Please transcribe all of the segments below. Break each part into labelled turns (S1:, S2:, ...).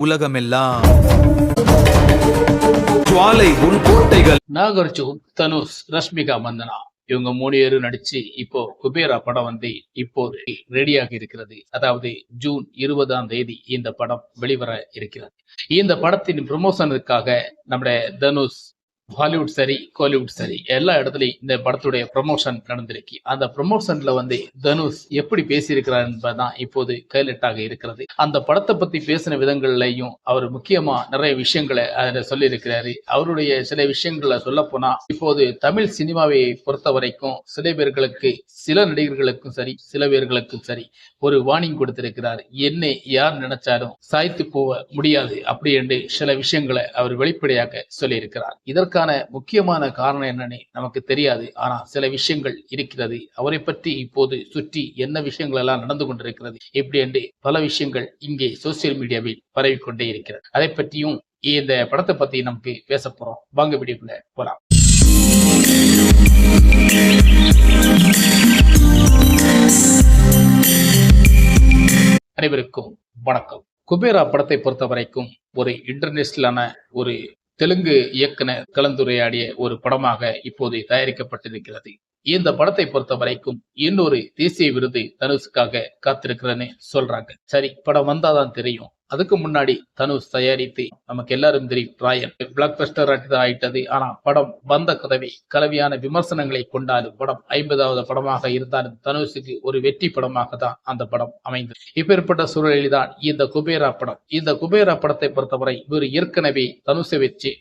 S1: உலகமெல்லாம். ஜுவாலை உன் கோட்டைகள்.
S2: நாகார்ஜுன் தனுஷ் ரஷ்மிகா மந்தனா. இவங்க மூணு பேரும் நடிச்சு இப்போ குபேரா படம் வந்து இப்போது ரெடியாக இருக்கிறது. அதாவது ஜூன் இருபதாம் தேதி இந்த படம் வெளிவர இருக்கிறது. இந்த படத்தின் ப்ரமோஷனுக்காக நம்முடைய தனுஷ் ஹாலிவுட் சரி கோலிவுட் சரி எல்லா இடத்துலயும் இந்த படத்துடைய ப்ரொமோஷன் நடந்திருக்கு. அந்த ப்ரமோஷன்ல வந்து தனுஷ் எப்படி பேசியிருக்கிறார் என்பதுதான் இப்போது கைலெட்டாக இருக்கிறது. அந்த படத்தை பத்தி பேசின விதங்கள்லயும் அவர் முக்கியமா நிறைய விஷயங்களை அதில் சொல்லியிருக்கிறாரு. அவருடைய சில விஷயங்களை சொல்ல போனா இப்போது தமிழ் சினிமாவை பொறுத்த வரைக்கும் சில பேர்களுக்கு சில நடிகர்களுக்கும் சரி சில பேர்களுக்கும் சரி ஒரு வார்னிங் கொடுத்திருக்கிறார். என்னை யார் நினைச்சாலும் சாய்த்து போக முடியாது அப்படி என்று சில விஷயங்களை அவர் வெளிப்படையாக சொல்லியிருக்கிறார். இதற்கு அதற்கான முக்கியமான காரணம் என்னன்னு நமக்கு தெரியாது. ஆனா சில விஷயங்கள் இருக்கிறது. அவரை பற்றி இப்போது சுற்றி என்ன விஷயங்கள் எல்லாம் நடந்து கொண்டிருக்கிறது இப்படி என்று பல விஷயங்கள் இங்கே சோசியல் மீடியாவில் பரவிக்கொண்டே இருக்கிறது. அதை பற்றியும் இந்த படத்தை பத்தி நமக்கு பேச போறோம். வாங்க வீடியோக்குள்ள போலாம். அனைவருக்கும் வணக்கம். குபேரா படத்தை பொறுத்த வரைக்கும் ஒரு இன்டர்நேஷனலான ஒரு தெலுங்கு இயக்குனர் கலந்துரையாடிய ஒரு படமாக இப்போது தயாரிக்கப்பட்டிருக்கிறது. இந்த படத்தை பொறுத்த வரைக்கும் இன்னொரு தேசிய விருது தனுஷுக்காக காத்திருக்கிறேன்னு சொல்றாங்க. சரி படம் வந்தாதான் தெரியும். அதுக்கு முன்னாடி தனுஷ் தயாரித்து நமக்கு எல்லாரும் தெரியும். ராயல் பிளாக் பஸ்டர் ஆயிட்டது. ஆனா படம் வந்த கதவை கலவையான விமர்சனங்களை கொண்டாலும் படம் ஐம்பதாவது படமாக இருந்தாலும் தனுஷுக்கு ஒரு வெற்றி படமாக தான் அந்த படம் அமைந்தது. இப்பேற்பட்ட சூழலில் தான் இந்த குபேரா படம். இந்த குபேரா படத்தை பொறுத்தவரை இவர் ஏற்கனவே தனுஷை வச்சு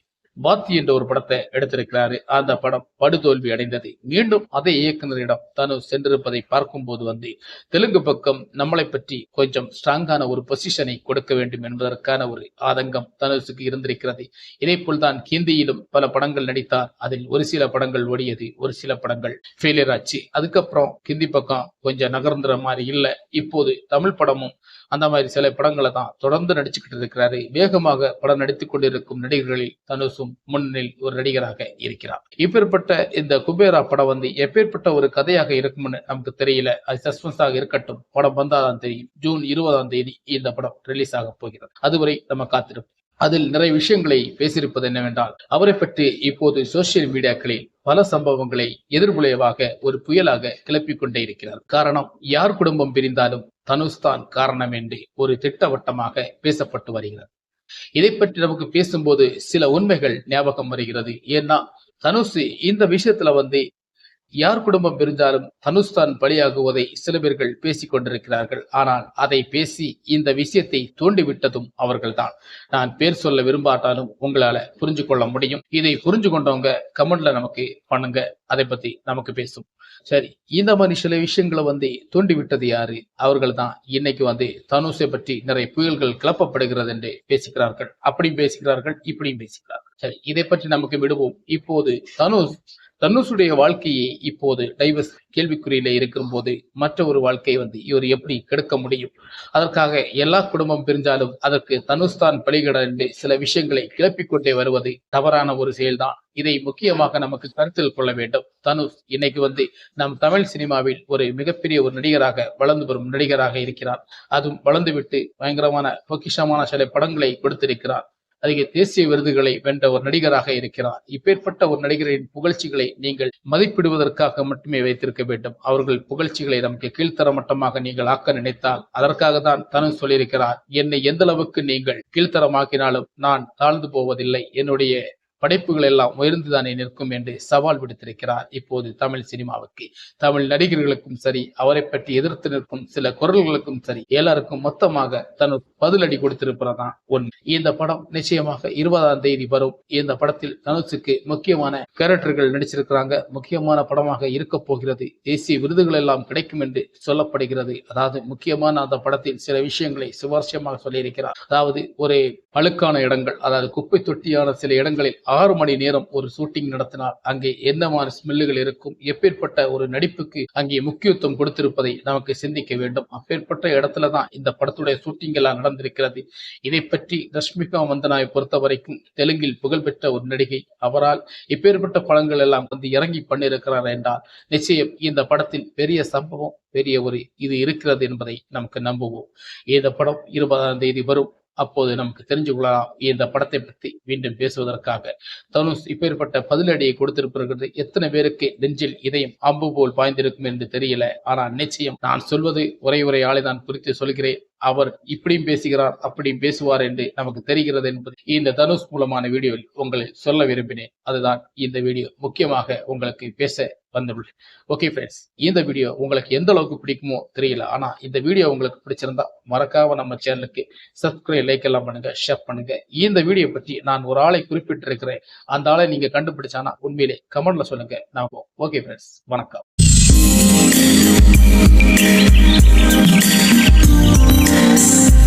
S2: பாத்தி என்ற ஒரு படத்தை எடுத்திருக்கிறாரு. அந்த படம் படுதோல்வி அடைந்தது. மீண்டும் அதே இயக்குனரிடம் தனுஷ் சென்றிருப்பதை பார்க்கும்போது வந்து தெலுங்கு பக்கம் நம்மளை பற்றி கொஞ்சம் ஸ்ட்ராங்கான ஒரு பொசிஷனை கொடுக்க வேண்டும் என்பதற்கான ஒரு ஆதங்கம் தனுஷுக்கு இருந்திருக்கிறது. இதே போல்தான் ஹிந்தியிலும் பல படங்கள் நடித்தார். அதில் ஒரு சில படங்கள் ஓடியது ஒரு சில படங்கள் ஃபெயிலியர் ஆச்சு. அதுக்கப்புறம் ஹிந்தி பக்கம் கொஞ்சம் நகர்ந்துற மாதிரி இல்லை. இப்போது தமிழ் படமும் அந்த மாதிரி சில படங்களை தான் தொடர்ந்து நடிச்சுக்கிட்டு இருக்கிறாரு. வேகமாக படம் நடித்துக் கொண்டிருக்கும் நடிகர்களில் தனுஷும் முன்னில் ஒரு நடிகராக இருக்கிறார். இப்பேற்பட்ட இந்த குபேரா படம் வந்து எப்பேற்பட்ட ஒரு கதையாக இருக்கும்னு நமக்கு தெரியல. அது சஸ்பென்ஸாக இருக்கட்டும். படம் வந்தாதான் தெரியும். ஜூன் இருபதாம் தேதி இந்த படம் ரிலீஸ் ஆக போகிறது. அதுவரை நம்ம காத்திருப்போம். அதில் நிறைய விஷயங்களை பேசியிருப்பது என்னவென்றால் அவரை பற்றி இப்போது சோசியல் மீடியாக்களில் பல சம்பவங்களை எதிர்விளைவாக ஒரு புயலாக கிளப்பிக் கொண்டே இருக்கிறார். காரணம் யார் குடும்பம் பிரிந்தாலும் தனுஷ் தான் காரணம் என்று ஒரு திட்டவட்டமாக பேசப்பட்டு வருகிறது இதை பற்றி நமக்கு பேசும்போது சில உண்மைகள் ஞாபகம் வருகிறது. ஏன்னா தனுஷ் இந்த விஷயத்துல வந்து யார் குடும்பம் பிரிந்தாலும் தனுஷ் தான் பலியாகுவதை சில பேர்கள் பேசிக் கொண்டிருக்கிறார்கள். ஆனால் அதை பேசி இந்த விஷயத்தை தூண்டிவிட்டதும் அவர்கள்தான். நான் பேர் சொல்ல விரும்பாட்டாலும் உங்களால புரிஞ்சு கொள்ள முடியும். இதை புரிஞ்சு கொண்டவங்க கமெண்ட்ல நமக்கு பண்ணுங்க. அதை பத்தி நமக்கு பேசும். சரி இந்த மாதிரி சில விஷயங்களை வந்து தூண்டி விட்டது யாரு? அவர்கள் தான் இன்னைக்கு வந்து தனுஷை பற்றி நிறைய புயல்கள் கிளப்பப்படுகிறது என்று பேசுகிறார்கள் அப்படியும் பேசுகிறார்கள் இப்படியும் பேசுகிறார்கள் சரி இதை பற்றி நமக்கு விடுவோம். இப்போது தனுஷ் தனுஷுடைய வாழ்க்கையை இப்போது டைவர்ஸ் கேள்விக்குறியில இருக்கும் போது மற்ற ஒரு வாழ்க்கையை வந்து இவர் எப்படி கெடுக்க முடியும்? அதற்காக எல்லா குடும்பம் பிரிஞ்சாலும் அதற்கு தனுஷ் தான் பலிகட என்று சில விஷயங்களை கிளப்பிக் கொண்டே வருவது தவறான ஒரு செயல்தான். இதை முக்கியமாக நமக்கு கருத்தில் கொள்ள வேண்டும். தனுஷ் இன்னைக்கு வந்து நம் தமிழ் சினிமாவில் ஒரு மிகப்பெரிய ஒரு நடிகராக வளர்ந்து வரும் நடிகராக இருக்கிறார். அதுவும் வளர்ந்துவிட்டு பயங்கரமான பொக்கிஷமான சில படங்களை கொடுத்திருக்கிறார். அதிக தேசிய விருதுகளை வென்ற ஒரு நடிகராக இருக்கிறார். இப்பேற்பட்ட ஒரு நடிகரின் புகழ்ச்சிகளை நீங்கள் மதிப்பிடுவதற்காக மட்டுமே வைத்திருக்க வேண்டும். அவர்கள் புகழ்ச்சிகளை நமக்கு கீழ்த்தர மட்டமாக நீங்கள் ஆக்க நினைத்தால் அதற்காக தான் தனு சொல்லியிருக்கிறார். என்னை எந்த அளவுக்கு நீங்கள் கீழ்த்தரமாக்கினாலும் நான் தாழ்ந்து போவதில்லை. என்னுடைய படைப்புகள் எல்லாம் உயர்ந்துதானே நிற்கும் என்று சவால் விடுத்திருக்கிறார் இப்போது தமிழ் சினிமாவுக்கு. தமிழ் நடிகர்களுக்கும் சரி அவரை பற்றி எதிர்த்து நிற்கும் சில குரல்களுக்கும் சரி எல்லாருக்கும் மொத்தமாக தன் பதிலடி கொடுத்திருப்பதா ஒன்று. இந்த படம் நிச்சயமாக இருபதாம் தேதி வரும். இந்த படத்தில் தனுஷுக்கு முக்கியமான கேரக்டர்கள் நடிச்சிருக்கிறாங்க. முக்கியமான படமாக இருக்க போகிறது. தேசிய விருதுகள் எல்லாம் கிடைக்கும் என்று சொல்லப்படுகிறது. அதாவது முக்கியமான அந்த படத்தில் சில விஷயங்களை சுவாரஸ்யமாக சொல்லியிருக்கிறார். அதாவது ஒரு அழுக்கான இடங்கள் அதாவது குப்பை தொட்டியான சில இடங்களில் ஆறு மணி நேரம் ஒரு ஷூட்டிங் நடத்தினால் அங்கே என்ன மாதிரி ஸ்மெல்லுகள் இருக்கும் எப்பேற்பட்ட ஒரு நடிப்புக்கு அங்கே முக்கியத்துவம் கொடுத்திருப்பதை நமக்கு சிந்திக்க வேண்டும். அப்பேற்பட்ட இடத்துல தான் இந்த படத்துடைய ஷூட்டிங் எல்லாம் நடந்திருக்கிறது. இதை பற்றி ரஷ்மிகா மந்தனாவை பொறுத்த வரைக்கும் தெலுங்கில் புகழ்பெற்ற ஒரு நடிகை. அவரால் இப்பேற்பட்ட படங்கள் எல்லாம் வந்து இறங்கி பண்ணியிருக்கிறார் என்றால் நிச்சயம் இந்த படத்தில் பெரிய சம்பவம் பெரிய ஒரு இது இருக்கிறது என்பதை நமக்கு நம்புவோம். இந்த படம் இருபதாம் தேதி வரும். அப்போது நமக்கு தெரிஞ்சு கொள்ளலாம் இந்த படத்தை பற்றி மீண்டும் பேசுவதற்காக. தனுஷ் இப்பேற்பட்ட பதிலடியை கொடுத்திருப்பிருக்கிறது எத்தனை பேருக்கு நெஞ்சில் இதயம் அம்பு போல் பாய்ந்திருக்கும் என்று தெரியல. ஆனால் நிச்சயம் நான் சொல்வது ஒரே ஒரே ஆளை நான் குறித்து சொல்கிறேன். அவர் இப்படியும் பேசுகிறார் அப்படியும் பேசுவார் என்று நமக்கு தெரிகிறது என்பது இந்த தனுஷ் மூலமான வீடியோவில் உங்களை சொல்ல விரும்பினேன். அதுதான் இந்த வீடியோ. முக்கியமாக உங்களுக்கு பேச வந்துள்ளேன் ஓகே ஃப்ரெண்ட்ஸ் இந்த வீடியோ உங்களுக்கு எந்த அளவுக்கு பிடிக்குமோ தெரியல. ஆனால் இந்த வீடியோ உங்களுக்கு பிடிச்சிருந்தா மறக்காம நம்ம சேனலுக்கு சப்ஸ்கிரைப் லைக் எல்லாம் பண்ணுங்க ஷேர் பண்ணுங்க. இந்த வீடியோ பற்றி நான் ஒரு ஆளை குறிப்பிட்டிருக்கிறேன். அந்த ஆளை நீங்க கண்டுபிடிச்சானா உண்மையிலே கமெண்ட்ல சொல்லுங்க. நான் ஓகே ஃப்ரெண்ட்ஸ் வணக்கம்.
S3: Thank